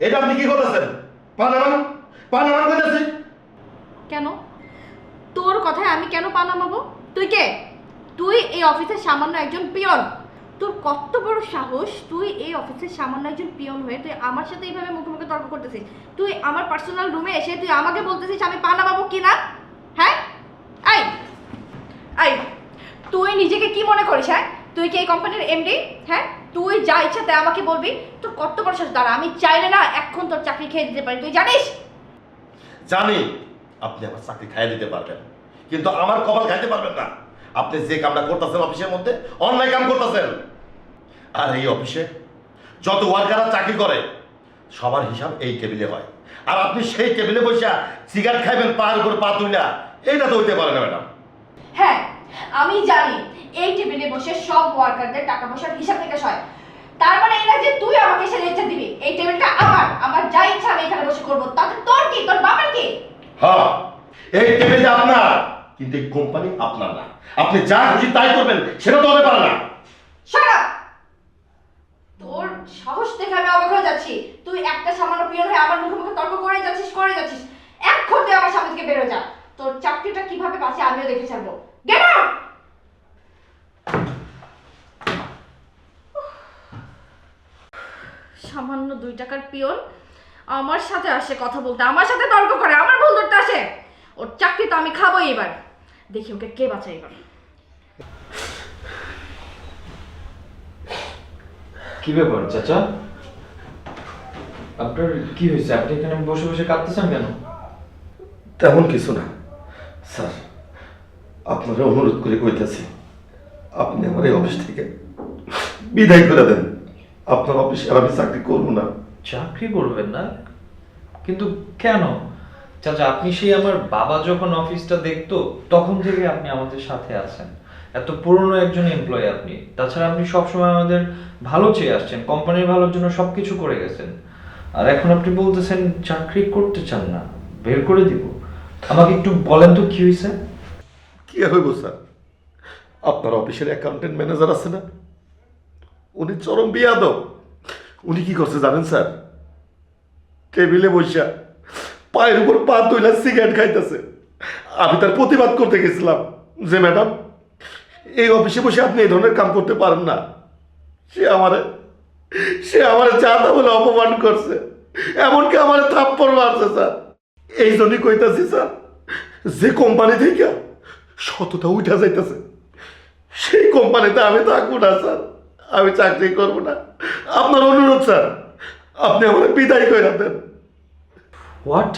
এটা আপনি কি করতেছেন? পানামান পানামান করতেছি কেন? তোর কথায় আমি কেন পা নামাবো তুই কে? তুই এই অফিসের সামান্য একজন পিয়ন। তোর কত বড় সাহস তুই এই অফিসের সামান্য একজন পিয়ন হয়ে তুই আমার সাথে এইভাবে মুখে মুখে তর্ক করতেছিস? তুই আমার পার্সোনাল রুমে এসে তুই আমাকে বলতেছিস আমি পা নামাবো কি না হ্যাঁ? আই আই তুই নিজেকে কি মনে করিস হ্যাঁ? তুই কি এই কোম্পানির এমডি হ্যাঁ? তুই যা ইচ্ছা তাই আমাকে বলবি, তোর কত বড় সাহস? দাঁড়া, আমি চাইলে না এখন তোর চাকরি খেয়ে দিতে পারি। তুই জানিস? জানি। আপনি আমার চাকরি খাইয়ে দিতে পারবেন। কিন্তু আমার কপাল খাইতে পারবেন না। আপনি যে কামটা করতেছেন অফিসের মধ্যে, অন্যায় কাম করতেছেন। আর এই অফিসে যত ওয়ার্কাররা চাকরি করে, সবার হিসাব এই টেবিলে হয়। আর আপনি সেই টেবিলে বসে সিগারেট খাইবেন পার করে পা তুইলা, এইটা তো হইতে পারে না, ম্যাডাম। হ্যাঁ আমি জানি এই টেবিলে বসে সব ওয়ার্কারদের টাকা পয়সার হিসাব নিকাশ হয়। তার মানে না যে তুই আমাকে এসে লেকচার দিবি। এই টেবিলটা আমার আমার যা ইচ্ছা আমি এখানে বসে করব। তাতে তোর কি? তোর বাবার কি? হ্যাঁ এই টেবিলটা আপনার কিন্তু এই কোম্পানি আপনার না। আপনি যা খুশি তাই করবেন সেটা তো হতে পারে না। তোর সাহস দেখে আমি অবাক হয়ে যাচ্ছি। তুই একটা সামান্য পিয়ন হয়ে আমার মুখে মুখে তর্ক করে যাচ্ছিস করে যাচ্ছিস। এখন তুই আমার সামনে থেকে বেরো যা। তোর চাকরিটা কীভাবে পাচ্ছে আমিও দেখে ছাড়বো। গেট আউট সামান্য দুই টাকার পিয়ন আমার সাথে আসে কথা বলতে আমার সাথে তর্ক করে আমার ভুল ধরতে আসে। ওর চাকরি তো আমি খাবোই এবার। দেখি ওকে কে বাঁচাই এবার। কি ব্যাপার চাচা? আপনার কি হয়েছে? আপনি এখানে বসে বসে কাঁদতেছেন কেন? তেমন কিছু না। স্যার আপনারা অনুরোধ করে কইতেছি আপনি আমার এই অফিস থেকে বিদায় করে দেন। আপনার অফিসে আর আমি চাকরি করব না। চাকরি করবেন না? কিন্তু কেন? চাচা, আপনি সেই আমার বাবা যখন অফিসটা দেখতো, তখন থেকে আপনি আমাদের সাথে আছেন। এত পুরনো একজন এমপ্লয়ি আপনি। তাছাড়া আপনি সবসময় আমাদের ভালো চেয়ে আসছেন, কোম্পানির ভালোর জন্য সবকিছু করে গেছেন। আর এখন আপনি বলতেছেন, চাকরি করতে চান না, বের করে দিব। আমাকে একটু বলেন তো কি হয়েছে কি হইব, স্যার? আপনার অফিসের অ্যাকাউন্টেন্ট ম্যানেজার আছে না? উনি চরম বিয়াদব। উনি কি করছে জানেন স্যার? টেবিলে বসিয়া পায়ের উপর পা তুইলা সিগারেট খাইতেছে। আমি তার প্রতিবাদ করতে গেছিলাম যে, ম্যাডাম, এই অফিসে বসে আপনি এই ধরনের কাম করতে পারেন না। সে আমারে, সে আমার চাঁদা বলে অপমান করছে। এমনকি আমার থাপ্পড় মারছে, স্যার। এই জন্যই কইতাছি, স্যার, যে কোম্পানি থেকে শতটা উঠা যাইতেছে, সেই কোম্পানিতে আমি থাকব না, স্যার। আমি চাকরি করব না। আপনার অনুরোধ স্যার। আপনি আমার বিদায় করে দেন। হোয়াট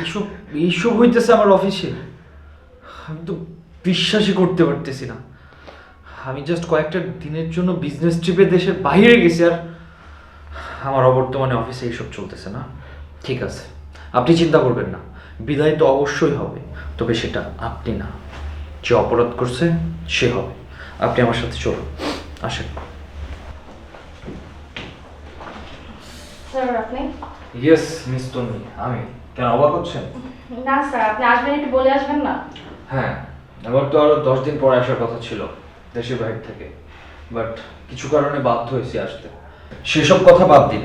এইসব এইসব হইতেছে আমার অফিসে। আমি তো বিশ্বাসই করতে পারতেছি না। আমি জাস্ট কয়েকটা দিনের জন্য বিজনেস ট্রিপে দেশের বাইরে গেছি, আর আমার অবর্তমানে অফিসে এইসব চলতেছে না। ঠিক আছে, আপনি চিন্তা করবেন না। বিদায় তো অবশ্যই হবে, তবে সেটা আপনি না। যে অপরাধ করছে, সে হবে। আপনি আমার সাথে চলুন, আসেন। স্যার আপনি? ইয়েস মিস আমি। কেন অবাক হচ্ছেন? না স্যার আপনি আসবেন একটু বলে আসবেন না? হ্যাঁ আমার তো আরও দশ দিন পরে আসার কথা ছিল দেশের বাইরে থেকে। বাট কিছু কারণে বাধ্য হয়েছি আসতে। সেসব কথা বাদ দিন।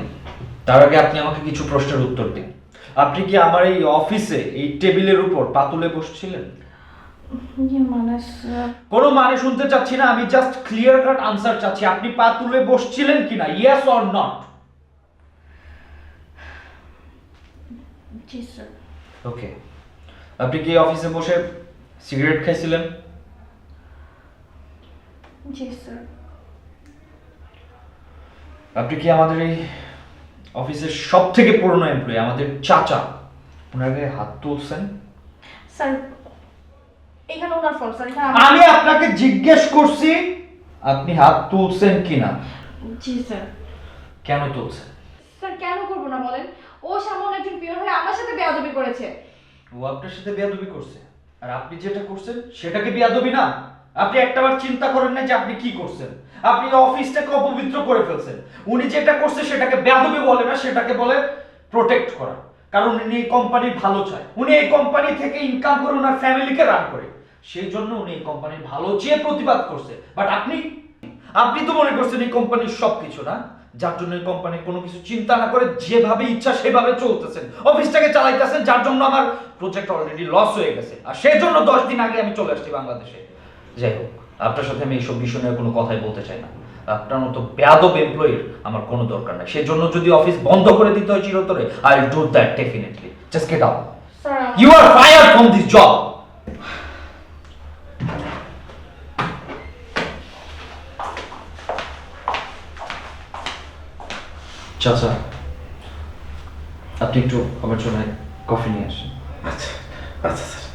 তার আগে আপনি আমাকে কিছু প্রশ্নের উত্তর দিন। আপনি কি আমার এই অফিসে এই টেবিলের উপর পাতুলে বসছিলেন? মানে কোনো মানে শুনতে চাচ্ছি না আমি জাস্ট ক্লিয়ার কাট আনসার চাচ্ছি। আপনি পাতুলে বসছিলেন কিনা yes or not ji sir okay আপনি কি অফিসে বসে সিগারেট খাইছিলেন? জি স্যার আপনি কি আমাদের এই অফিসের সব থেকে পুরনো এমপ্লয়ি আমাদের চাচা ওনার গায়ে হাত তুলছেন? স্যার এখানে ওনার ফল স্যার এখানে আমি আপনাকে জিজ্ঞেস করছি আপনি হাত তুলছেন কিনা? জি স্যার কেন তুলছেন? স্যার কেন করব না বলেন? ও সাথে বেয়াদবি করেছে। ও আপনার সাথে বেয়াদবি করছে। আর আপনি যেটা করছেন, সেটাকে বেয়াদবি না। আপনি একটাবার চিন্তা করেন না যে আপনি কি করছেন। আপনি অফিসটাকে অপবিত্র করে ফেলছেন। উনি যেটা করছে সেটাকে বেয়াদবি বলে না, সেটাকে বলে প্রোটেক্ট করা। কারণ উনি এই কোম্পানির ভালো চায়। উনি এই কোম্পানি থেকে ইনকাম করে ওনার ফ্যামিলিকে রান করে। সেই জন্য উনি এই কোম্পানির ভালো চেয়ে প্রতিবাদ করছে। বাট আপনি আপনি তো মনে করছেন এই কোম্পানির সব কিছু না? যার জন্য কোম্পানি কোনো কিছু চিন্তা না করে যেভাবে ইচ্ছা সেভাবে চলতেছেন। অফিসটাকে চালাইতেছেন যার জন্য আমার প্রজেক্ট অলরেডি লস হয়ে গেছে। আর সেই জন্য দশ দিন আগে আমি চলে আসছি বাংলাদেশে। যাই হোক আপনার সাথে আমি এইসব বিষয় নিয়ে কোনো কথাই বলতে চাই না। আপনার মতো বেয়াদব এমপ্লয়ির আমার কোনো দরকার নাই। সেজন্য যদি অফিস বন্ধ করে দিতে হয় চিরতরে I will do that definitely just get out sir you are fire from this job চাচা আপনি একটু আমার জন্য কফি নিয়ে আসেন। আচ্ছা আচ্ছা স্যার।